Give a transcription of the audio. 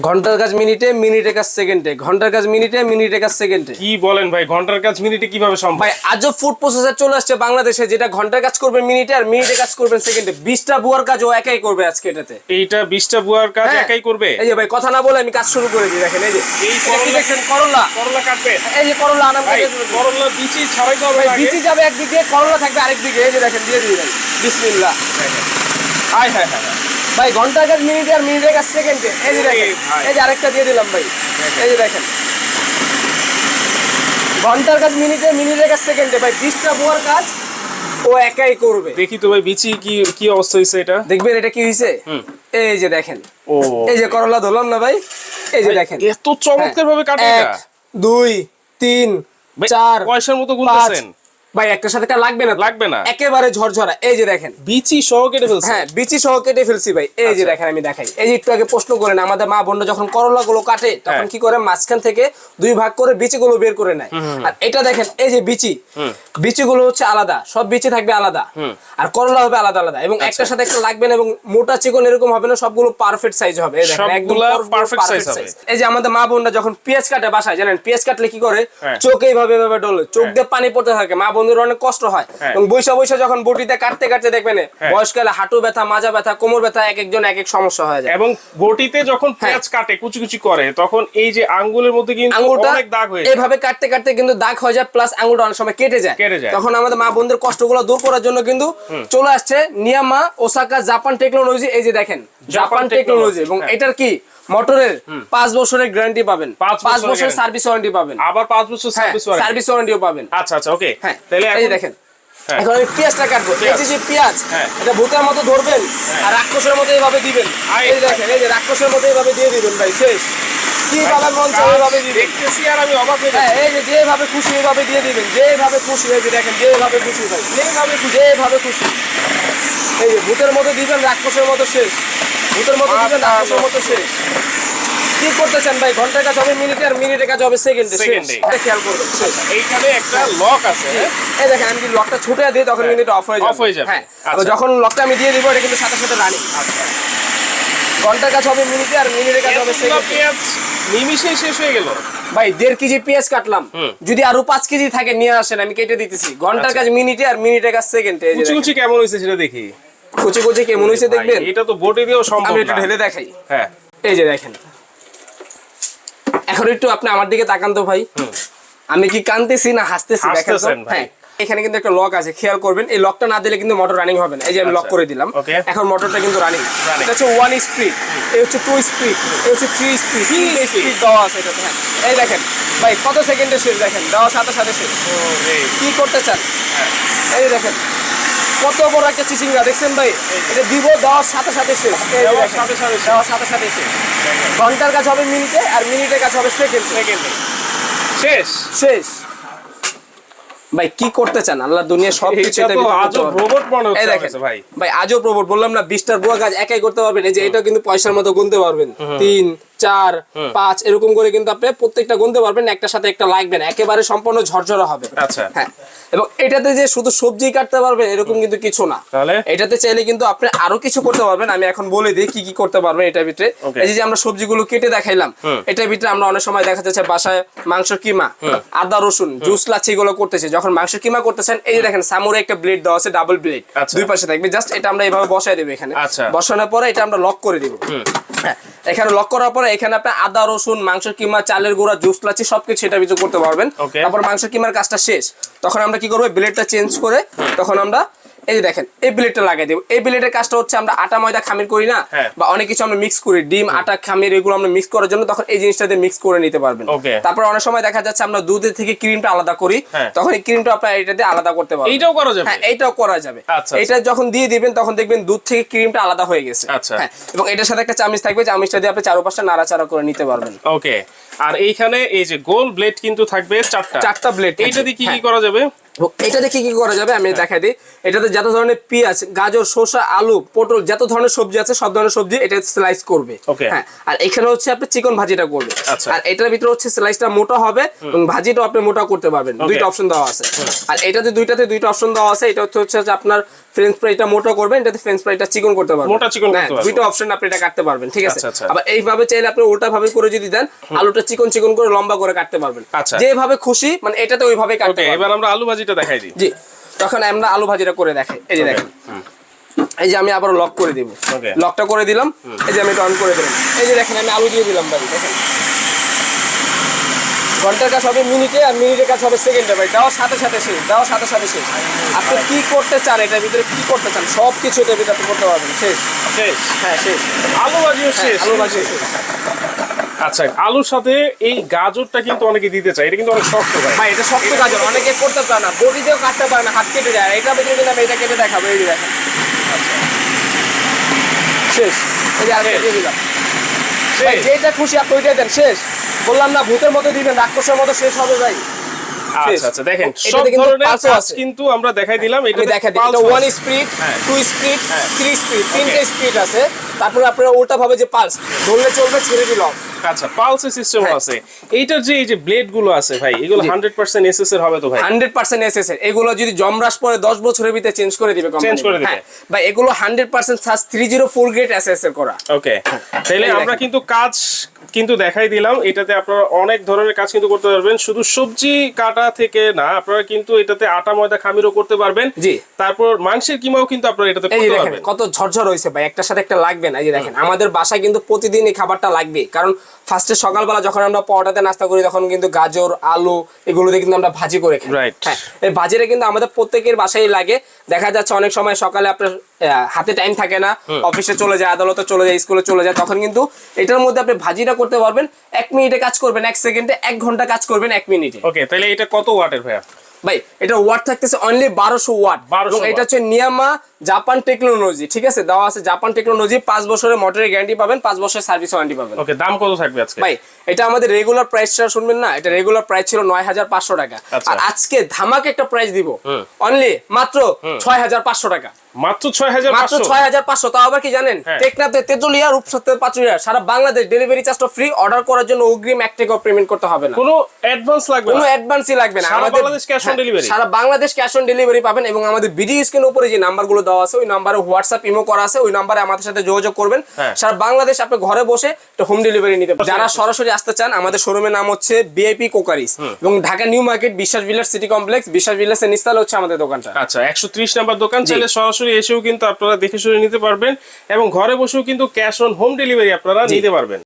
ঘণ্টার কাজ মিনিটে মিনিটের কাজ সেকেন্ডে। ঘণ্টার কাজ মিনিটে মিনিটের কাজ সেকেন্ডে। কি বলেন ভাই ঘণ্টার কাজ মিনিটে কীভাবে সম্ভব? ভাই আজও ফুড প্রসেসর চলে আসছে বাংলাদেশে যেটা ঘণ্টার কাজ করবে মিনিটে আর মিনিটে কাজ করবেন সেকেন্ডে। বিশটা বুয়ার কাজ ও একাই করবে আজকে এটাতে। এইটা বিশটা বুয়ার কাজ হ্যাঁ। একাই করবে? এই যে ভাই কথা না বলে আমি কাজ শুরু করে দিই দেখেন এই যে। এই করলা- করলা? করলা কাটবে। এই যে করলা আনাম ভাই কেটে করলা বিচি ছাড়াই হবে ভাই বিচি যাবে একদিকে করলা থাকবে আরেকদিকে। এই যে দেখেন দিয়ে দিই ভাই। বিসমিল্লাহ। High high high. ভাই ঘণ্টার কাজ মিনিটে আর মিনিটের কাজ সেকেন্ডে। এই যে দেখেন এই যে আরেকটা দিয়ে দিলাম ভাই। এই যে দেখেন। ঘণ্টার কাজ মিনিটে মিনিটের কাজ সেকেন্ডে। ভাই বিশটা বুয়ার কাজ ও একাই করবে। দেখি তো ভাই বিচি কি কি অবস্থা হয়েছে এটা? দেখবেন এটা কি হয়েছে হুম। এই যে দেখেন। ও। এই যে করলা ধরলাম না ভাই? এই যে দেখেন। এত চমৎকার ভাবে কাটে এক এটা। দুই তিন চার পয়সার মতো গুনতেছেন। ভাই একটা সাথে কার লাগবে না লাগবে না। একেবারে ঝরঝরা। এই যে দেখেন। বিচি সহ কেটে ফেলছে। হ্যাঁ বিচি সহ কেটে ফেলছি ভাই। এই যে আচ্ছা। দেখেন আমি দেখাই। এই যে একটু আগে প্রশ্ন করেন আমাদের মা বোনরা যখন করলা গুলো কাটে তখন হ্যাঁ। কি করে? মাঝখান থেকে দুই ভাগ করে বিচি গুলো বের করে নেয়। আর এটা দেখেন এই যে বিচি বিচি গুলো হচ্ছে আলাদা। সব বিচি থাকবে আলাদা। আর করলা হবে আলাদা আলাদা। এবং আচ্ছা। একটার সাথে একটা লাগবে না এবং মোটা চিকন এরকম হবে না সবগুলো পারফেক্ট সাইজ হবে। এই দেখেন একদম size size। হবে। এই যে আমাদের মা বোনরা যখন পেঁয়াজ কাটে বাসায় জানেন পেঁয়াজ কাটলে কি করে? হ্যাঁ। চোখ এইভাবে এইভাবে ডলে। চোখ দিয়ে পানি পড়তে থাকে। মা বন্ধুর অনেক কষ্ট হয়। হ্যাঁ। এবং বৈশা বৈশা যখন বটিতে কাটতে কাটতে দেখবেন হ্যাঁ। বয়সকালে হাঁটু ব্যথা মাজা ব্যথা কোমর ব্যথা এক একজন এক এক সমস্যা হয়ে যায়। এবং বটিতে যখন হ্যাঁ। পেঁয়াজ কাটে কুচি কুচি করে তখন এই যে আঙ্গুলের মধ্যে কিন্তু আঙুলটা অনেক দাগ হয়ে যায়। এইভাবে কাটতে কাটতে কিন্তু দাগ হয়ে যায় প্লাস আঙুলটা অনেক সময় কেটে যায়। তখন আমাদের মা বোনদের কষ্টগুলো দূর করার জন্য কিন্তু চলে আসছে নিয়ামা ওসাকা জাপান টেকনোলজি এই যে দেখেন জাপান টেকনোলজি এবং। এটার কি? মোটরের পাঁচ বছরের গ্যারান্টি পাবেন। পাঁচ বছরের সার্ভিস ওয়ারেন্টি পাবেন। আবার পাঁচ বছর সার্ভিস ওয়ারেন্টি সার্ভিস ওয়ারেন্টিও পাবেন। আচ্ছা আচ্ছা ওকে হ্যাঁ। তাহলে এই দেখেন হ্যাঁ। এখন আমি পেঁয়াজটা কাটবো। এই যে পেঁয়াজ হ্যাঁ। এটা ভূতের মতো ধরবেন আর রাক্ষসের মতো এইভাবে দিবেন। এই দেখেন এই যে রাক্ষসের মতো এইভাবে দিয়ে দিবেন ভাই শেষ। কি মন চায় দেখতেছি আর আমি অবাক হয়ে হ্যাঁ যাচ্ছি। এই যে যেভাবে খুশি এইভাবে দিয়ে দিবেন যেভাবে খুশি এই যে দেখেন যেভাবে খুশি ভাই যেভাবে খুশি যেভাবে খুশি। এই যে ভূতের মতো দিবেন রাক্ষসের মতো শেষ। ভূতের মতো দিবেন রাক্ষসের মতো শেষ। কি করতেছেন ভাই ঘণ্টার কাজ হবে মিনিটে আর মিনিটের কাজ হবে সেকেন্ডে। এটা খেয়াল করবেন এইখানে একটা লক আছে। হ্যাঁ? এই দেখেন আমি যদি লকটা ছুটে দিই তখন কিন্তু এটা অফ হয়ে যাবে। Off হয়ে যাবে। হ্যাঁ আচ্ছা। যখন লকটা আমি দিয়ে দিব এটা কিন্তু সাথে সাথে রানিং আচ্ছা। ঘণ্টার কাজ হবে মিনিটে আর মিনিটের কাজ হবে সেকেন্ডে নিমিশেই শেষ হয়ে গেল। ভাই দেড় কেজি পেঁয়াজ কাটলাম। যদি আরও পাঁচ কেজি থাকে নিয়ে আসেন আমি কেটে দিতেছি। ঘণ্টার আচ্ছা। কাজ মিনিটে আর মিনিটের কাজ সেকেন্ডে কুচি কেমন হয়েছে সেটা দেখি। কুচি কুচি কেমন হয়েছে দেখবেন? এটা তো বটি দিয়েও সম্ভব আমি একটু ঢেলে দেখাই। হ্যাঁ। এই যে দেখেন। এখন একটু আপনি আমার দিকে তাকান তো ভাই। আমি কি কানতেছি না হাসতেছি? হ্যাঁ এখানে কিন্তু একটা লক আছে খেয়াল করবেন এই লকটা না দিলে কিন্তু মোটর রানিং হবে না। এই যে আমি লক আচ্ছা। করে দিলাম এখন মোটরটা কিন্তু রানিং এটা হচ্ছে ওয়ান স্পিড এই হচ্ছে টু স্পিড এই হচ্ছে থ্রি স্পিড স্পিড দেওয়া আছে এটাতে হ্যাঁ। এই দেখেন ভাই কত সেকেন্ডে শেষ দেখেন? দেওয়ার সাথে সাথে শেষ। কি করতে চান। এই দেখেন কত বড় একটা চিচিঙ্গা দেখছেন ভাই? এটা দিব দেওয়ার সাথে সাথে শেষ। দেওয়ার সাথে সাথে শেষ। দেওয়ার সাথে সাথে শেষ। ঘণ্টার কাজ হবে মিনিটে আর মিনিটের কাজ হবে সেকেন্ড। সেকেন্ডে। শেষ। শেষ। ভাই কি করতে চান? আল্লাহ দুনিয়া সব কিছু আজব রোবট মনে হচ্ছে কাছে ভাই। ভাই আজও প্রবল বললাম না বিশটার বুয়া কাজ একাই করতে পারবেন। এই যে এটা কিন্তু পয়সার মতো গুনতে পারবেন। তিন চার পাঁচ এরকম করে কিন্তু আপনি প্রত্যেকটা গুনতে পারবেন একটার সাথে একটা লাগবে না একেবারে সম্পূর্ণ ঝরঝরা হবে। আচ্ছা। হ্যাঁ এবং এটাতে যে শুধু সবজি কাটতে পারবেন এরকম কিন্তু কিছু না। এটাতে চাইলে কিন্তু আপনি আরও কিছু করতে পারবেন আমি এখন বলে দিই কি কি করতে পারবেন এটার ভিতরে। এই যে আমরা সবজিগুলো কেটে দেখাইলাম এটার ভিতরে আমরা অনেক সময় দেখা যাচ্ছে বাসায় মাংস কিমা আদা রসুন জুস লাচ্ছি এগুলো করতেছে। যখন মাংস কিমা করতেছেন এই যে দেখেন সামুরে একটা ব্লেড দেওয়া আছে ডাবল ব্লেড আচ্ছা। দুই পাশে থাকবে। জাস্ট এটা আমরা এইভাবে বসাই দেবো এখানে। আচ্ছা। বসানোর পরে এটা আমরা লক করে দিব। এখানে লক করার পরে এখানে আপনি আদা রসুন মাংস কিমা চালের গুঁড়া জুস লাচ্ছি সবকিছু এটা ভিতরে করতে পারবেন। তারপর মাংস কিমার কাজটা শেষ। তখন আমরা কি করব? ব্লেডটা চেঞ্জ করে তখন আমরা এই দেখেন এই ব্লেডটা লাগাই দেবো। এই ব্লেডের কাজটা হচ্ছে আমরা আটা ময়দা খামির করি না হ্যাঁ। বা অনেক কিছু আমরা মিক্স করি। ডিম আটা খামির এগুলো আমরা মিক্স করার জন্য তখন এই জিনিসটা দিয়ে মিক্স করে নিতে পারবেন। তারপর অনেক সময় দেখা যাচ্ছে আমরা দুধের থেকে ক্রিমটা আলাদা করি হ্যাঁ। তখন এই ক্রিমটা আপনার এটা দিয়ে আলাদা করতে পারবেন। এইটাও করা যাবে? হ্যাঁ এইটাও করা যাবে। আচ্ছা, এটা যখন দিয়ে দিবেন তখন দেখবেন দুধ থেকে ক্রিমটা আলাদা হয়ে গেছে। আচ্ছা। হ্যাঁ এবং এটার সাথে একটা চামিচ থাকবে চামিচটা দিয়ে আপনি চারপাশটা নাড়াচাড়া করে নিতে পারবেন। ওকে। আর এইখানে এই যে গোল ব্লেড কিন্তু থাকবে চারটা। চারটা ব্লেড এইটা দিয়ে কি কি করা যাবে? এটাতে কি কি করা যাবে? আমি দেখাই দিই। এটাতে যত ধরনের পেঁয়াজ গাজর শসা আলু পটল যত ধরনের সবজি আছে সব ধরনের সবজি এটা স্লাইস করবে। হ্যাঁ আর এখানে হচ্ছে আপনি চিকন ভাজিটা করবে আচ্ছা। আর এটার ভিতরে হচ্ছে স্লাইসটা মোটা হবে এবং ভাজিটাও আপনি মোটা করতে পারবেন। দুইটা অপশন দেওয়া আছে। আর এটাতে দুইটাতে দুইটা অপশন দেওয়া আছে এটা হচ্ছে হচ্ছে আপনার ফ্রেঞ্চ ফ্রাইটা মোটা করবেন এটাতে ফ্রেঞ্চ ফ্রাইটা চিকন করতে পারবেন। মোটা চিকন হ্যাঁ, দুইটা অপশন আপনি এটা কাটতে পারবেন ঠিক আছে? আচ্ছা, আচ্ছা। আবার এইভাবে চাইলে আপনি উল্টা ভাবে করে যদি দেন আলুটা চিকন চিকন করে লম্বা করে কাটতে পারবেন। যেভাবে খুশি মানে এটাতে ওইভাবে কাটতে এবার আমরা আলু ভাজিটা দেখাই দিই। জি তখন আমরা আলু ভাজিটা করে দেখাই। এই যে দেখেন। এই যে আমি আবার লক করে দিব. লকটা করে দিলাম। এই যে আমি এটা অন করে দিলাম। এই যে দেখেন আমি আলু দিয়ে দিলাম ভাই দেখেন। ঘণ্টার কাজ হবে মিনিটে আর মিনিটের কাজ হবে সেকেন্ডে ভাই। দেওয়ার সাথে সাথে শেষ দেওয়ার সাথে সাথে শেষ। আপনি কি করতে চান এটার ভিতরে কি করতে চান? সব কিছু এটার ভিতরে আপনি করতে পারবেন। শেষ। শেষ। হ্যাঁ শেষ। আলু ভাজিও হ্যাঁ, শেষ। আলু ভাজি শেষ। আচ্ছা আলুর সাথে এই গাজরটা কিন্তু অনেকে দিতে চায়। এটা কিন্তু অনেক শক্ত ভাই ভাই এটা শক্ত কাজ অনেকে করতে পারে না। বডি দিয়েও কাটতে পারে না হাত কেটে যায় এটা আমি এটা কেটে দেখাবো এই দেখেন। শেষ। এই যে দিয়ে দিলাম। যেটা খুশি আপনি ওইটাই দেন শেষ। বললাম না ভূতের মতো দিবেন রাক্ষসের মতো শেষ হবে ভাই। আচ্ছা আচ্ছা দেখেন সব ধরনের। কিন্তু আমরা দেখাই দিলাম। এটা আমি দিই। এটা one speed. Two speed. Three speed তিনটে স্পিড আছে। তারপরে আপনারা উল্টা ভাবে যে পালস ধরলে চলবে ছেড়ে দিল আচ্ছা পালসের সিস্টেম হ্যাঁ। আছে এইটার যে এই যে ব্লেডগুলো আছে ভাই এগুলো জি। হান্ড্রেড পার্সেন্ট এস এর হবে তো ভাই হান্ড্রেড পার্সেন্ট এস এর এগুলো যদি জমরাস পরে দশ বছরের ভিতরে চেঞ্জ করে দিবে চেঞ্জ করে দিবে। বা ভাই এগুলো hundred percent SUS three zero four grade S S এর করা ওকে তাহলে আমরা কিন্তু কাজ কিন্তু দেখাই দিলাম এটাতে আপনারা অনেক ধরনের কাজ কিন্তু করতে পারবেন। শুধু সবজি কাটা থেকে না আপনারা কিন্তু এটাতে আটা ময়দা খামিরও করতে পারবেন। জি। তারপর মাংসের কিমাও কিন্তু আপনারা এটাতে করতে পারবেন। কত ঝরঝর হয়েছে ভাই একটার সাথে একটা লাগবে না এই যে দেখেন। আমাদের বাসায় কিন্তু প্রতিদিন এই খাবারটা লাগবে। কারণ ফার্স্টে সকালবেলা যখন আমরা পরোটাতে নাস্তা করি তখন কিন্তু গাজর আলু এগুলো দিয়ে কিন্তু আমরা ভাজি করে খাই। Right. হ্যাঁ এই ভাজিটা কিন্তু আমাদের প্রত্যেকের বাসায় লাগে। দেখা যাচ্ছে অনেক সময় সকালে আপনার হাতে টাইম থাকে না অফিসে চলে যায় আদালতে চলে যায় স্কুলে চলে যায় তখন কিন্তু এটার মধ্যে আপনি ভাজিটা করতে পারবেন এক মিনিটে কাজ করবেন এক সেকেন্ডে এক ঘণ্টা কাজ করবেন এক মিনিটে ওকে তাহলে এটা কত ওয়াটের ভাইয়া? ভাই এটা ওয়াট থাকতেছে অনলি বারোশো ওয়াট এটা হচ্ছে নিয়ামা জাপান টেকনোলজি ঠিক আছে? দেওয়া আছে জাপান টেকনোলজি পাঁচ বছরের মোটরের গ্যারান্টি পাবেন পাঁচ বছরের সার্ভিস ওয়ারেন্টি পাবেন। ওকে দাম কত থাকবে আজকে? ভাই এটা আমাদের রেগুলার প্রাইসটা শুনবেন না এটা রেগুলার প্রাইস ছিল নয় হাজার পাঁচশো টাকা। আচ্ছা। আর আজকে ধামাকে একটা প্রাইস দিব। অনলি মাত্র ছয় হাজার পাঁচশো টাকা। মাত্র ছয় হাজার মাত্র ছয় হাজার পাঁচশো তাও আবার কি জানেন? হ্যাঁ। টেকনাফে তেতুলিয়া রূপসাতে পাঁচুরিয়া সারা বাংলাদেশ ডেলিভারি চার্জটা ফ্রি অর্ডার করার জন্য অগ্রিম এক টাকাও পেমেন্ট করতে হবে না। কোনো অ্যাডভান্স লাগবে কোনো অ্যাডভান্সই লাগবে না। সারা আমাদের বাংলাদেশ on হ্যাঁ, delivery? সারা বাংলাদেশ ক্যাশ অন ডেলিভারি পাবেন এবং আমাদের ভিডিও স্ক্রিনের উপরে যে নাম্বারগুলো দেওয়া আছে ওই নাম্বারে হোয়াটসঅ্যাপ ইমো করা আছে ওই নাম্বারে আমাদের সাথে যোগাযোগ করবেন। হ্যাঁ। সারা বাংলাদেশ আপনি ঘরে বসে হোম ডেলিভারি নিতে পারবেন। যারা সরাসরি আসতে চান আমাদের শোরুমের নাম হচ্ছে বিআইপি কোকারিস এবং ঢাকা নিউ মার্কেট বিশ্বাস ভিলার সিটি কমপ্লেক্স বিশ্বাস ভিলাসের নিস্তালে হচ্ছে আমাদের দোকানটা। আচ্ছা একশো ত্রিশ নাম্বার দোকান চাইলে সরাসরি এসেও কিন্তু আপনারা দেখে শুনে নিতে পারবেন এবং ঘরে বসেও কিন্তু ক্যাশ অন হোম ডেলিভারি আপনারা নিতে পারবেন।